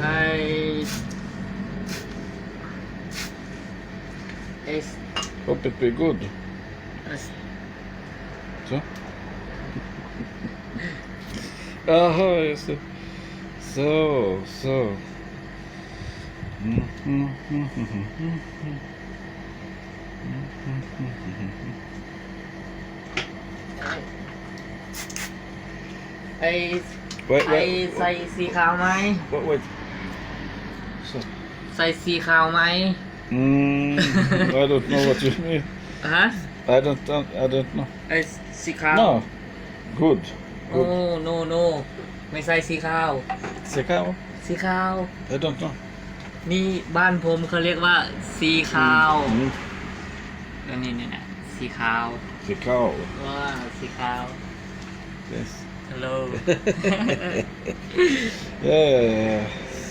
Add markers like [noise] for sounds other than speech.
Hi. Este. É o Pepe Gordo? Só? [laughs] Ah, isso. So, so. Mm-hmm. ไอ้ใส่สีขาวไหมใส่สีขาวไหมอืม I don't know what you mean ฮะ I don't I don't know ไอ้สีขาว no good no no no ไม่ใส่สีขาว สีขาว สีขาว I don't k n o งนี่บ้านผมเขาเรียกว่าสีขาวแล้วนี่เนี่ยสีขาวสีขาวว้าสีขาว Yes. Hello. [laughs] yeah.